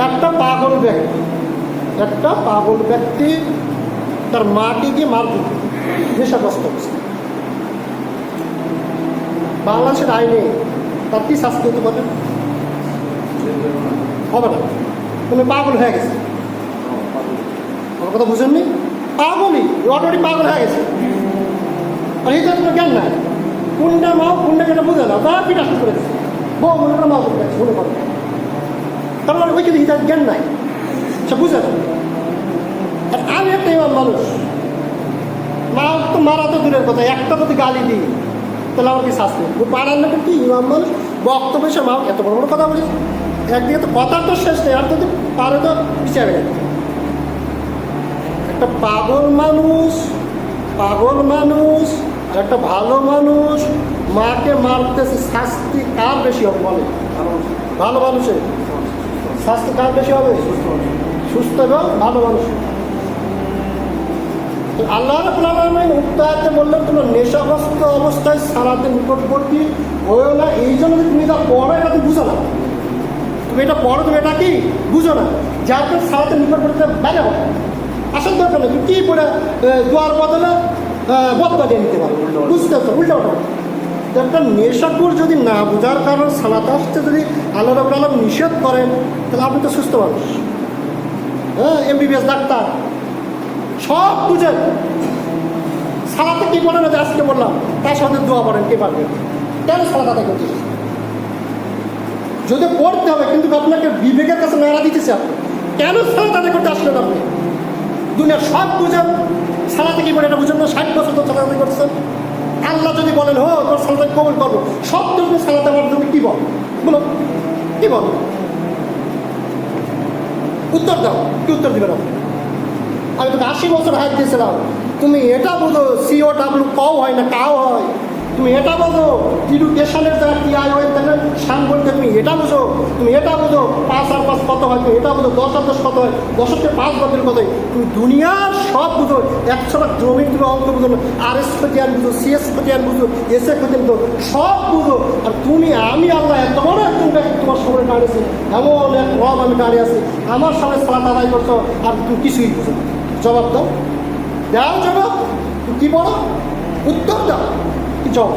একটা পাগল ব্যক্তি, একটা পাগল ব্যক্তি তার মাকে গিয়ে মার দিত নেশাগ্রস্ত অবস্থা। বাংলাদেশের আইনে তার কি শাস্তি হতে পারে? হবে না। তুমি পাগল হয়ে গেছে। আমার কথা বুঝেননি? পাগলই অটোটি পাগল হয়ে গেছে। আর এই তো আপনার জ্ঞান নাই। কোনটা মাও কোনটা যেটা বুঝে না, তারা পিঠা শুরু করে দিচ্ছে বউ মনে করে মাও করে। মনে করো কারণ ওই কিন্তু হিতার জ্ঞান নাই। সে বুঝে না আর আমি একটা ইমাম মানুষ। মা তো মারা তো দূরের কথা, একটা যদি গালি দিই, তাহলে আমার কি শাস্তি পাড়ার লোকের কি, ইমাম মানুষ? বক্তব্য সে মা এত বড় বড় কথা বলিস একদিকে তো কথা তো শেষ নেই, আর যদি পারে তো বিচারে একটা পাগল মানুষ পাগল মানুষ, আর একটা ভালো মানুষ, মাকে মারতেছে শাস্তি কার বেশি হবে বলে ভালো মানুষের। শাস্তি কার বেশি হবে। সুস্থ এবং ভালো মানুষ। তো আল্লাহ রাবুল বললেন তুমি নেশাগ্রস্ত অবস্থায় সারাতে নিকটবর্তী হয়েও না। এই জন্য তুমি এটা পড়ো, এটা তুমি বুঝো না। তুমি এটা পড়ো, তুমি এটা কি? বুঝো না। যার ফলে সারাতে নিকটবর্তী বেড়ে হবে। আসল দরকার নেই, তুমি কী পড়ে দোয়ার বদলে বদলা দিয়ে নিতে পারো। বুঝতে পারছ, উল্টা ওটা একটা নেশাকুর যদি না বোঝার কারণ সালাতে আসতে যদি আল্লাহ রাবুল আলম নিষেধ করেন, তাহলে আপনি তো সুস্থ মানুষ। হ্যাঁ এমবিবিএস ডাক্তার, সব বুঝেন সালাতে কি পড়েন যে আজকে বললাম, তার সাথে দোয়া পড়েন কে পারবে? কেন সালাত আদায় করতে যদি পড়তে হবে, কিন্তু আপনাকে বিবেকের কাছে নাড়া দিতেছে আপনি, কেন সালাত করতে আসলেন আপনি? দুনিয়ার সব বুঝেন সালাতে কি পড়ে এটা বুঝেন না? ষাট বছর তো সালাতে করছেন আল্লাহ যদি বলেন হো তোর সন্তান কবল করব। সব তুমি সালাতে আমার তুমি কী বল? বলো, কি বল? উত্তর দাও, কি উত্তর দিবে না আমি তোকে আশি বছর হাত দিয়েছিলাম। তুমি এটা বোঝো সিও ডাব্লু কও হয় না কাও হয়। তুমি এটা বোঝো এডুকেশনের যারা টি আই হয় তাহলে সান বলতে তুমি এটা বোঝো, তুমি এটা বোঝো, পাঁচ আর পাঁচ কত হয়, তুমি এটা বোঝো, দশ আর দশ কত হয় দশকে পাঁচ বছর কত হয়, তুমি দুনিয়ার সব বুঝো, একশো লাখ জমি তুমি অঙ্ক বুঝো আর এস খতিয়ান বুঝো সিএস খতিয়ান বুঝো এস এ খতিয়ান বুঝো, সব বুঝো, আর তুমি, আমি আল্লাহ এত বড় একজন তোমার সামনে দাঁড়িয়েছি এমন এক রব আমি দাঁড়িয়ে আছি, আমার সামনে সালাত আদায় করছ, আর তুমি কিছুই বুঝো জবাব দাও। দাও জবাব। কি বলো উত্তর দাও। কি জবাব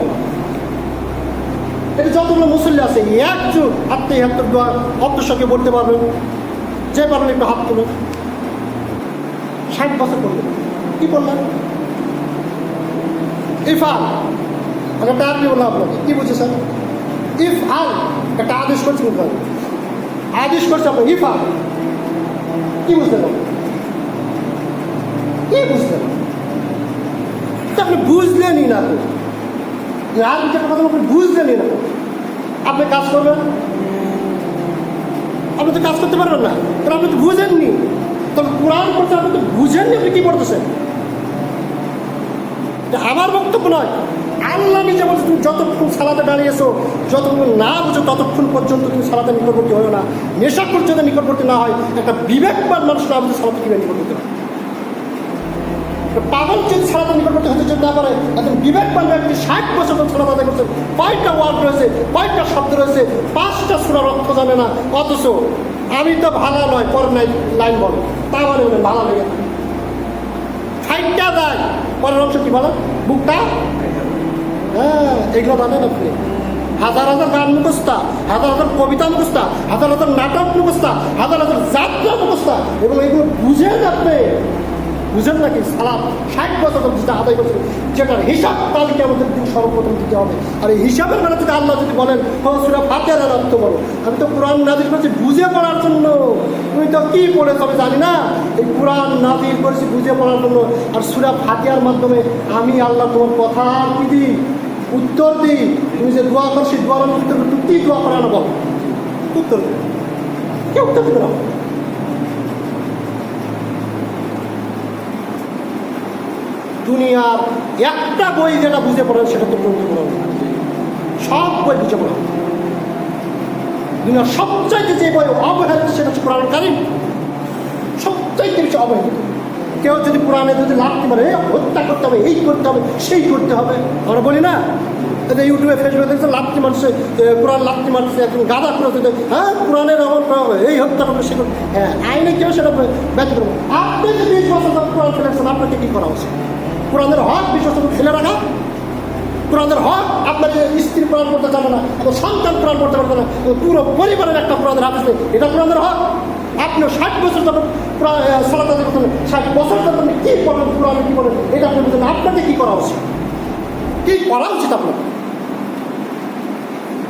এটা যতগুলো মুসল্লি আছে, একজন হাতে হাতে দোয়া অন্তঃসঙ্গে বলতে পারবেন যে পারবেন একটু হাত তুলুন ষাট বছর করলেন কি বললেন ইফাল আমি একটা আরবি বললাম আপনাকে, কি বুঝেছেন? ইফ আল একটা আদেশ করছি বলতে আদেশ করছে আপনার ইফাল কি বুঝতে আপনি? কি বুঝলেন? তা আপনি বুঝলেনই না তো। একটা কথা আপনি বুঝলেনই না। আপনি কাজ করবেন? আপনি তো কাজ করতে পারবেন না। কারণ আপনি তো বুঝেননি। তবে কোরআন পড়তে আপনি তো বুঝেননি আপনি কি পড়তেছেন? আমার বক্তব্য নয়। আল্লাহ বলছে, তুমি যতক্ষণ সালাতে দাঁড়িয়েছো, যতক্ষণ না বুঝো, ততক্ষণ পর্যন্ত তুমি সালাতে নিকটবর্তী হয় না। নেশা পর্যন্ত নিকটবর্তী না হয়। একটা বিবেকবান মানুষ না বুঝে সালাতে কীভাবে নিকটবর্তী হয় পাগল যদি সালাতে নিকটবর্তী হতে যদি না পারে একজন বিবেকবান ব্যক্তি ষাট বছর আদায় করছে। কয়েকটা ওয়ার্ড রয়েছে কয়েকটা শব্দ রয়েছে, পাঁচটা সুরার অর্থ জানে না। অথচ আমি তো ভালো নয় পরের নাই, লাইন বল। তা মানে বলে ভালো লেগে ফাইটটা দেয় পরের অংশ কি বলো? বুকটা? হ্যাঁ এগুলো জানেন আপনি। হাজার হাজার গান মুখস্তা হাজার হাজার কবিতা মুখস্তা হাজার হাজার নাটক মুখস্তা হাজার হাজার যাত্রা মুখস্তা এবং এগুলো বুঝে আপনি। বুঝেন নাকি সালাম ষাট বছর যেটা আদায় করছে, যেটার হিসাব তালিকা আমাদের দিন সর্বপ্রথম দিতে হবে। আর এই হিসাবের বেলা যদি আল্লাহ যদি বলেন হসুরা ফাতের অর্থ বলো আমি তো কোরআন নাজির করছি বুঝে পড়ার জন্য। তুমি তো কি পড়েছ আমি জানি না। এই কোরআন নাজির করেছি বুঝে পড়ার জন্য। আর সুরা ফাতিয়ার মাধ্যমে আমি আল্লাহ তোমার কথা কি দিই? উত্তর দিই। তুমি যে দোয়া করছি দোয়ার উত্তর তুমি দোয়া করে না বল উত্তর দিই। কে উত্তর না। দুনিয়ার একটা বই যেটা বুঝে পড়েন সেটা তো গ্রন্থ সব বই বুঝে পড়েন দুনিয়ার সবচাইতে যে বই অবহেলিত সেটা হচ্ছে কোরআন কারিম। সবচাইতে বেশি অবহেলিত। কেউ যদি কোরআনে যদি লাগতে পারে হত্যা করতে হবে এই করতে হবে সেই করতে হবে আমরা বলি না। যে ইউটিউবে ফেসবুকে দেখছে লাত্তি এ, কোরআন লাত্তি মারছে একজন গাদা করে হ্যাঁ এমন করা হবে, এই হত্যা করবে সে করবে। হ্যাঁ আইনে কেউ সেটা ব্যক্ত করবে আপনি যদি বিশ বছর কোরআন ফেলেছেন আপনাকে কী করা উচিত? কোরআনের হক বিশ বছর ধরে ফেলে রাখা কোরআনের হক আপনার স্ত্রী প্রাণ করতে চাবে না এবং সন্তান প্রাণ করতে পারবে না পুরো পরিবারের একটা কোরআনের হাত আছে এটা কোরআনের হক? আপনি ষাট বছর যখন সালাদ করতেন ষাট বছর যখন কী করবেন কোরআনে কী করবেন এটা আপনি আপনাকে কী করা উচিত? কী করা উচিত আপনার